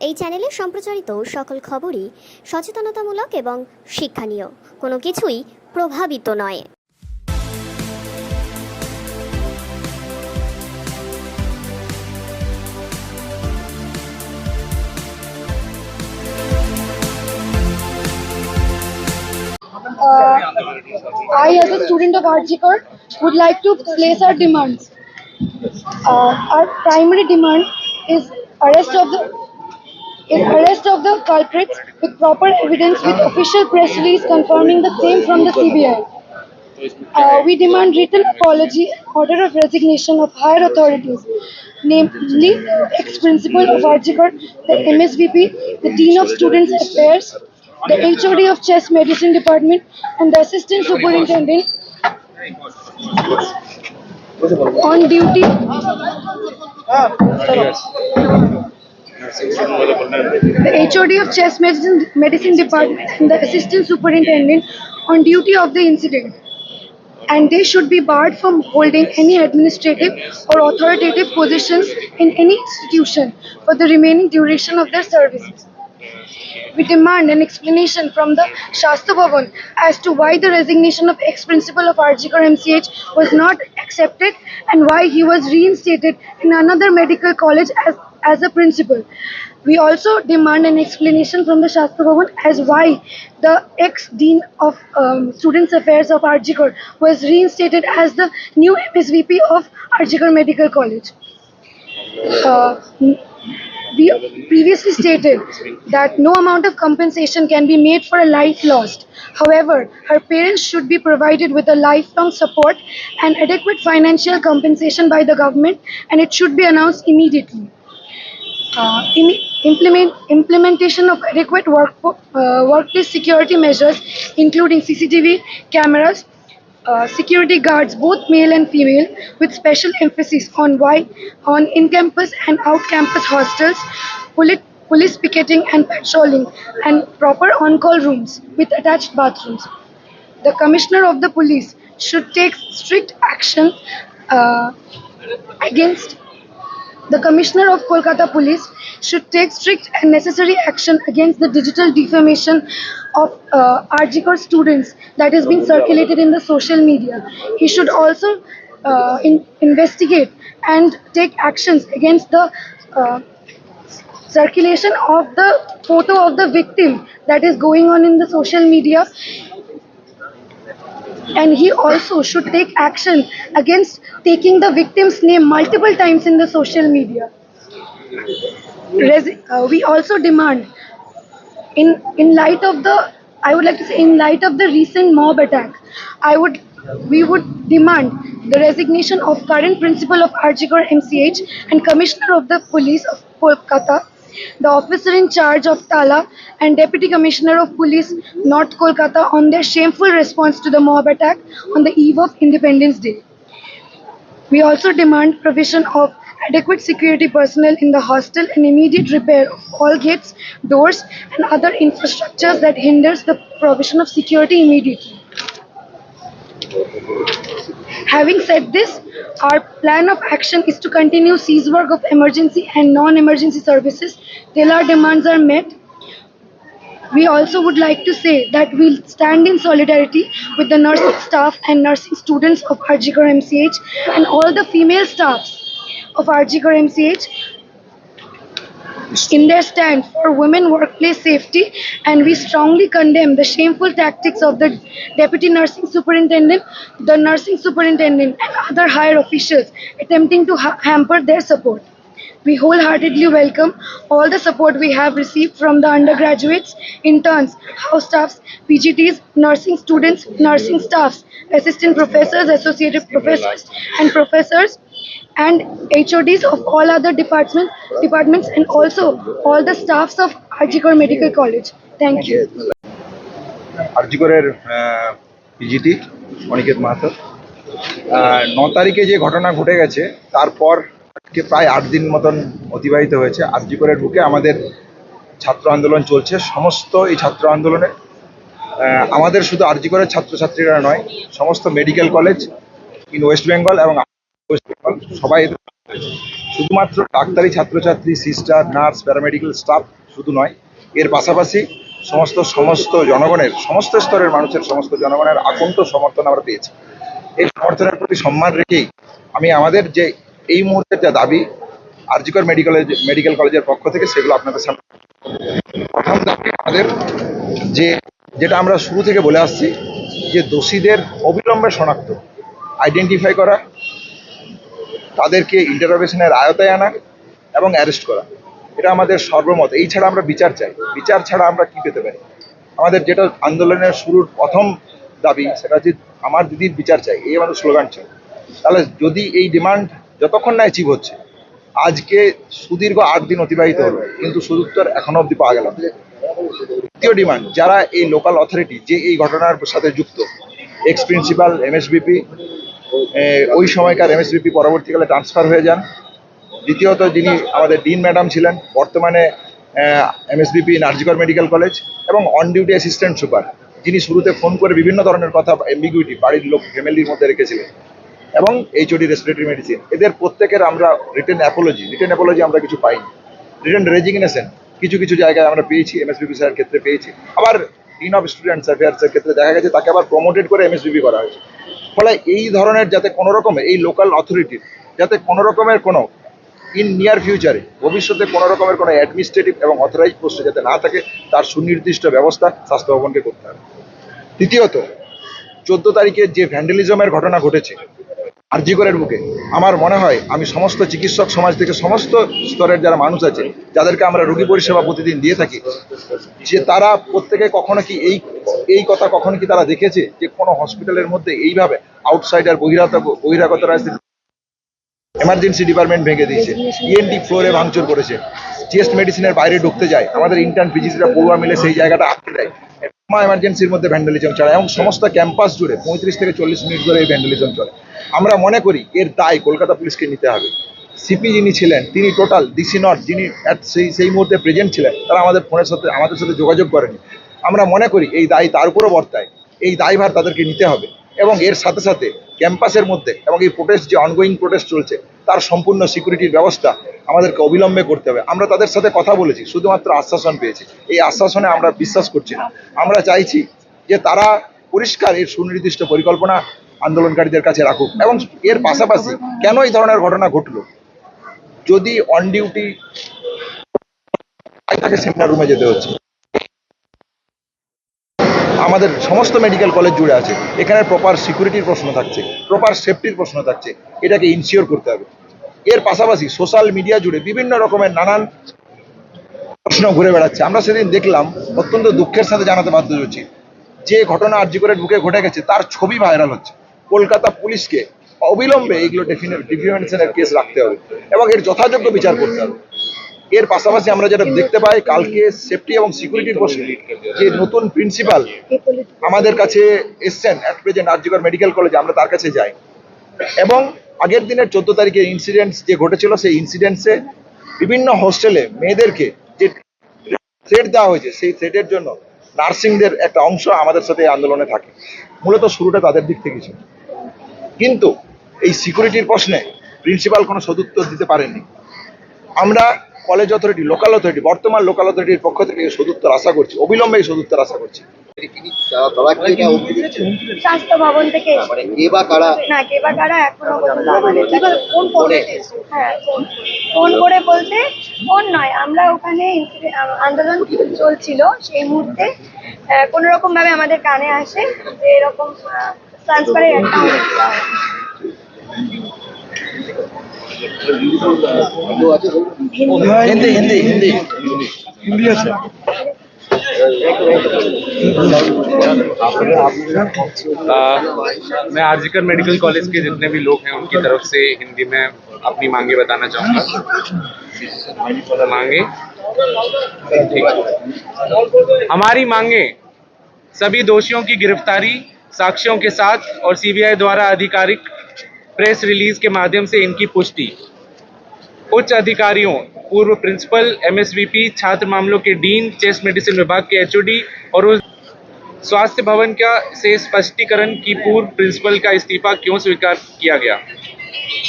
এই চ্যানেলে সম্প্রচারিত সকল খবরই সচেতনতামূলক এবং শিক্ষণীয় কোনো কিছুই প্রভাবিত নয় uh, I, as a student of Arjikar, would like to place our demands. Uh, our primary demand is arrest of the is arrest of the culprits with proper evidence with official press release confirming the same from the CBI. Uh, we demand written apology, order of resignation of higher authorities, namely ex-principal of Arjikar, the MSVP, the Dean of Students Affairs, the HOD of Chess Medicine Department, and the Assistant Superintendent on duty the HOD of Chest Medicine, Medicine Department and the Assistant Superintendent on duty of the incident. And they should be barred from holding any administrative or authoritative positions in any institution for the remaining duration of their services. We demand an explanation from the Shastra Bhavan as to why the resignation of ex-principal of Arjikar MCH was not accepted and why he was reinstated in another medical college as, as a principal. We also demand an explanation from the Shastra Bhavan as why the ex-dean of um, Students Affairs of Arjikar was reinstated as the new MSVP of Arjikar Medical College. Uh, we previously stated that no amount of compensation can be made for a life lost. However, her parents should be provided with a lifelong support and adequate financial compensation by the government and it should be announced immediately. Uh, implement, implementation of adequate work, uh, workplace security measures including CCTV cameras, uh, security guards, both male and female, with special emphasis on why on in-campus and out-campus hostels, poli- police picketing and patrolling, and proper on-call rooms with attached bathrooms. The commissioner of the police should take strict action uh, against the Commissioner of Kolkata Police should take strict and necessary action against the digital defamation of uh, RGCOR students that is being circulated in the social media. He should also uh, in- investigate and take actions against the uh, circulation of the photo of the victim that is going on in the social media and he also should take action against taking the victim's name multiple times in the social media. Resi- uh, we also demand, in in light of the, I would like to say, in light of the recent mob attack, I would, we would demand the resignation of current principal of Arjigor MCH and commissioner of the police of Kolkata the officer in charge of Tala and Deputy Commissioner of Police North Kolkata on their shameful response to the mob attack on the eve of Independence Day. We also demand provision of adequate security personnel in the hostel and immediate repair of all gates, doors and other infrastructures that hinders the provision of security immediately. Having said this, our plan of action is to continue seize work of emergency and non-emergency services till our demands are met. We also would like to say that we'll stand in solidarity with the nursing staff and nursing students of Arjikar MCH and all the female staffs of Arjikar MCH in their stand for women workplace safety and we strongly condemn the shameful tactics of the deputy nursing superintendent the nursing superintendent and other higher officials attempting to ha- hamper their support. We wholeheartedly welcome all the support we have received from the undergraduates, interns, house staffs, PGTs, nursing students, nursing staffs, assistant professors, associate professors, and professors, and HODs of all other departments, departments, and also all the staffs of Arjikor Medical College. Thank you. আরজিকরের PGT Aniket Mahato ন তারিখে যে ঘটনা ঘটে গেছে তারপর প্রায় আট দিন মতন অতিবাহিত হয়েছে আরজিকরের বুকে আমাদের ছাত্র আন্দোলন চলছে সমস্ত এই ছাত্র আন্দোলনে আমাদের শুধু আরজিকরের ছাত্রছাত্রীরা নয় সমস্ত medical college in West Bengal এবং সবাই শুধুমাত্র ডাক্তারি ছাত্রছাত্রী সিস্টার নার্স প্যারামেডিক্যাল স্টাফ শুধু নয়, এর পাশাপাশি সমস্ত সমস্ত জনগণের, সমস্ত স্তরের মানুষের, সমস্ত জনগণের আকন্ত সমর্থন আমরা পেয়েছি। এই সমর্থনের প্রতি সম্মান রেখেই আমি আমাদের যে এই মুহূর্তের যা দাবি, আরজিকর মেডিকেল মেডিকেল কলেজের পক্ষ থেকে সেগুলো আপনাদের সামনে প্রথম দাবি আমাদের যে, যেটা আমরা শুরু থেকে বলে আসছি যে দোষীদের অবিলম্বে শনাক্ত আইডেন্টিফাই করা তাদেরকে ইন্টারোগেশনের আয়তায় আনা এবং অ্যারেস্ট করা। এটা আমাদের সর্বমত। এই ছাড়া আমরা বিচার চাই। বিচার ছাড়া আমরা কি পেতে পারি? আমাদের যেটা আন্দোলনের শুরুর প্রথম দাবি, সেটা হচ্ছে আমার দিদির বিচার চাই। এই আমাদের স্লোগান ছিল। তাহলে যদি এই ডিমান্ড যতক্ষণ না অ্যাচিভ হচ্ছে, আজকে সুদীর্ঘ আট দিন অতিবাহিত হলো, কিন্তু সুদুত্তর এখনও অবধি পাওয়া গেল। দ্বিতীয় ডিমান্ড যারা এই লোকাল অথরিটি যে এই ঘটনার সাথে যুক্ত এক্স প্রিন্সিপাল এমএসবিপি ওই সময়কার এমএসবিপি পরবর্তীকালে ট্রান্সফার হয়ে যান। দ্বিতীয়ত যিনি আমাদের ডিন ম্যাডাম ছিলেন, বর্তমানে এমএসবিপি নার্জিকর মেডিকেল কলেজ এবং অন ডিউটি অ্যাসিস্ট্যান্ট সুপার। যিনি শুরুতে ফোন করে বিভিন্ন ধরনের কথা এম্বিগুইটি বাড়ির লোক, ফ্যামিলির মধ্যে রেখেছিলেন। এবং এইচওডি রেসপিরেটরি মেডিসিন এদের প্রত্যেকের আমরা রিটেন অ্যাপোলজি রিটেন অ্যাপোলজি আমরা কিছু পাইনি। রিটেন রেজিগনেশন কিছু কিছু জায়গায় আমরা পেয়েছি এমএসবিপি স্যারের ক্ষেত্রে পেয়েছি। আবার ডিন অফ স্টুডেন্টস অ্যাফেয়ার্সের ক্ষেত্রে দেখা গেছে, তাকে আবার প্রমোটেড করে এমএসবিপি করা হয়েছে। ফলে এই ধরনের যাতে কোনো রকমের এই লোকাল অথরিটির যাতে কোনো রকমের কোনো ইন নিয়ার ফিউচারে ভবিষ্যতে কোনো রকমের কোনো অ্যাডমিনিস্ট্রেটিভ এবং অথরাইজ প্রশ্ন যাতে না থাকে, তার সুনির্দিষ্ট ব্যবস্থা স্বাস্থ্য ভবনকে করতে হবে। দ্বিতীয়ত, চোদ্দ তারিখে যে ভ্যান্ডেলিজমের ঘটনা ঘটেছে আরজিকরের বুকে। আমার মনে হয় আমি সমস্ত চিকিৎসক সমাজ থেকে সমস্ত স্তরের যারা মানুষ আছে, যাদেরকে আমরা রোগী পরিষেবা প্রতিদিন দিয়ে থাকি, যে তারা প্রত্যেকে কখনো কি এই এই কথা কখনো কি তারা দেখেছে যে কোনো হসপিটালের মধ্যে এইভাবে আউটসাইডার বহিরাগত, বহিরাগতরা এমার্জেন্সি ডিপার্টমেন্ট ভেঙে দিয়েছে ইএনটি ফ্লোরে ভাঙচুর করেছে চেস্ট মেডিসিনের বাইরে ঢুকতে যায়, আমাদের ইন্টার্ন পিজিসিরা পড়ুয়া মিলে সেই জায়গাটা আটকে দেয় এমার্জেন্সির মধ্যে ভ্যান্ডালিজম চলে, এবং সমস্ত ক্যাম্পাস জুড়ে পঁয়ত্রিশ থেকে চল্লিশ মিনিট ধরে এই ভ্যান্ডালিজম চলে। আমরা মনে করি এর দায় কলকাতা পুলিশকে নিতে হবে। সিপি যিনি ছিলেন, তিনি টোটাল ডিসি নট যিনি সেই সেই মুহূর্তে প্রেজেন্ট ছিলেন, তারা আমাদের ফোনের সাথে আমাদের সাথে যোগাযোগ করেনি। আমরা মনে করি এই দায় তার উপরও বর্তায়। এই দায়ভার তাদেরকে নিতে হবে এবং এর সাথে সাথে ক্যাম্পাসের মধ্যে এবং এই প্রোটেস্ট যে অনগোয়িং প্রোটেস্ট চলছে, তার সম্পূর্ণ সিকিউরিটির ব্যবস্থা আমাদেরকে অবিলম্বে করতে হবে। আমরা তাদের সাথে কথা বলেছি, শুধুমাত্র আশ্বাসন পেয়েছি। এই আশ্বাসনে আমরা বিশ্বাস করছি না। আমরা চাইছি যে তারা পরিষ্কার এর সুনির্দিষ্ট পরিকল্পনা আন্দোলনকারীদের কাছে রাখুক। এবং এর পাশাপাশি কেন এই ধরনের ঘটনা ঘটলো? যদি অন ডিউটি তাকে সেমিনার রুমে যেতে হচ্ছে। আমাদের সমস্ত মেডিকেল কলেজ জুড়ে আছে। এখানে প্রপার সিকিউরিটির প্রশ্ন থাকছে প্রপার সেফটির প্রশ্ন থাকছে। এটাকে ইনসিওর করতে হবে। এর পাশাপাশি সোশ্যাল মিডিয়া জুড়ে বিভিন্ন রকমের নানান প্রশ্ন ঘুরে বেড়াচ্ছে। আমরা সেদিন দেখলাম, অত্যন্ত দুঃখের সাথে জানাতে বাধ্য হচ্ছি। যে ঘটনা আরজিকরের বুকে ঘটে গেছে, তার ছবি ভাইরাল হচ্ছে। কলকাতা পুলিশকে অবিলম্বে এইগুলো ডিফিমেন্সনের কেস রাখতে হবে এবং এর যথাযোগ্য বিচার করতে হবে। এর পাশাপাশি আমরা যেটা দেখতে পাই, কালকে সেফটি এবং সিকিউরিটির প্রশ্নে যে নতুন প্রিন্সিপাল আমাদের কাছে এসছেন অ্যাট প্রেজেন্ট আরজিকর মেডিকেল কলেজে আমরা তার কাছে যাই। এবং আগের দিনের চোদ্দ তারিখে ইনসিডেন্টস যে ঘটেছিল, সেই ইনসিডেন্টসে বিভিন্ন হোস্টেলে মেয়েদেরকে যে থ্রেট দেওয়া হয়েছে, সেই থ্রেটের জন্য নার্সিংদের একটা অংশ আমাদের সাথে আন্দোলনে থাকে। মূলত শুরুটা তাদের দিক থেকে ছিল। কিন্তু এই সিকিউরিটির প্রশ্নে প্রিন্সিপাল কোনো সদুত্তর দিতে পারেননি। আমরা কলেজ অথরিটি লোকাল অথরিটি বর্তমান লোকাল অথরিটির পক্ষ থেকে এই সদুত্তর আশা করছি অবিলম্বে এই সদুত্তর আশা করছি। স্বাস্থ্য ভবন থেকে মানে কে বা কারা? না কে বা কারা এখনও ফোন ফোনে? হ্যাঁ ফোন করে বলতে ফোন নয় আমরা ওখানে আন্দোলন চলছিল সেই মুহূর্তে। কোনো রকম ভাবে আমাদের কানে আসে যে এরকম ट्रांसपेरेंट हिंदी हिंदी। मैं आरजीकर मेडिकल कॉलेज के जितने भी लोग हैं उनकी तरफ़ से हिंदी में अपनी मांगे बताना चाहूँगा। मांगे? ठीक। हमारी मांगे सभी दोषियों की गिरफ्तारी साक्ष्यों के साथ और सीबीआई द्वारा आधिकारिक प्रेस रिलीज़ के माध्यम से इनकी पुष्टि। उच्च अधिकारियों, पूर्व प्रिंसिपल एमएसवीपी छात्र मामलों के डीन, चेस्ट मेडिसिन विभाग के एचओडी और उस स्वास्थ्य भवन का से स्पष्टीकरण की पूर्व प्रिंसिपल का इस्तीफा क्यों स्वीकार किया गया?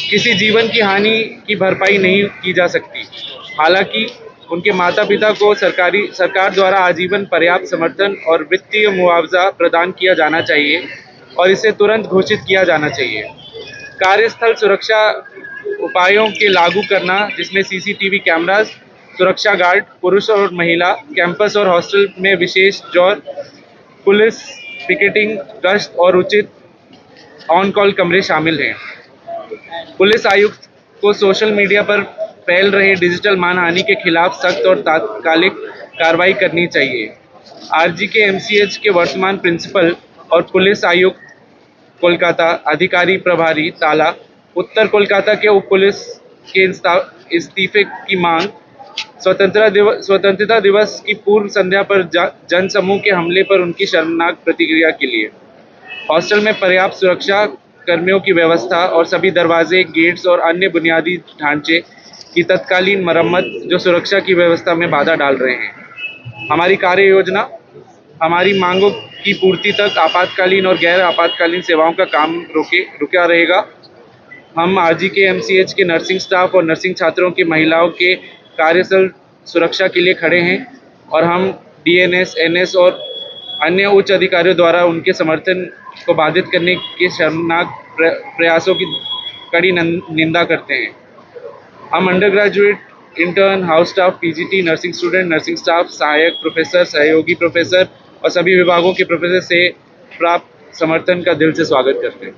किसी जीवन की हानि की भरपाई नहीं की जा सकती। हालाँकि उनके माता पिता को सरकारी, सरकार द्वारा आजीवन पर्याप्त समर्थन और वित्तीय मुआवजा प्रदान किया जाना चाहिए और इसे तुरंत घोषित किया जाना चाहिए। कार्यस्थल सुरक्षा उपायों के लागू करना, जिसमें सीसीटीवी कैमरास, सुरक्षा गार्ड, पुरुष और महिला, कैंपस और हॉस्टल में विशेष ज़ोर, पुलिस, पिकेटिंग गश्त और उचित ऑन कॉल कमरे शामिल हैं। पुलिस आयुक्त को सोशल मीडिया पर फैल रहे डिजिटल मानहानि के खिलाफ सख्त और तात्कालिक कार्रवाई करनी चाहिए। आरजी के एमसीएच के वर्तमान प्रिंसिपल और पुलिस आयुक्त कोलकाता अधिकारी प्रभारी ताला, उत्तर कोलकाता के उप पुलिस के इस्तीफे की मांग, स्वतंत्रता दिवस स्वतंत्रता दिवस की पूर्व संध्या पर जा- जनसमूह के हमले पर उनकी शर्मनाक प्रतिक्रिया के लिए। हॉस्टल में पर्याप्त सुरक्षा कर्मियों की व्यवस्था और सभी दरवाजे, गेट्स और अन्य बुनियादी ढांचे की तत्कालीन मरम्मत जो सुरक्षा की व्यवस्था में बाधा डाल रहे हैं। हमारी कार्य योजना हमारी मांगों की पूर्ति तक आपातकालीन और गैर आपातकालीन सेवाओं का काम रोके, रुका रहेगा। हम आरजी के, एमसीएच के नर्सिंग स्टाफ और नर्सिंग छात्रों की, महिलाओं के कार्यस्थल सुरक्षा के लिए खड़े हैं और हम डीएनएस, एनएस और अन्य उच्च अधिकारियों द्वारा उनके समर्थन को बाधित करने के शर्मनाक प्रयासों की कड़ी निंदा करते हैं। हम undergraduate intern house staff PGT nursing student nursing staff सहायक प्रोफेसर सहयोगी प्रोफेसर और सभी विभागों के प्रोफेसर से प्राप्त समर्थन का दिल से स्वागत करते हैं।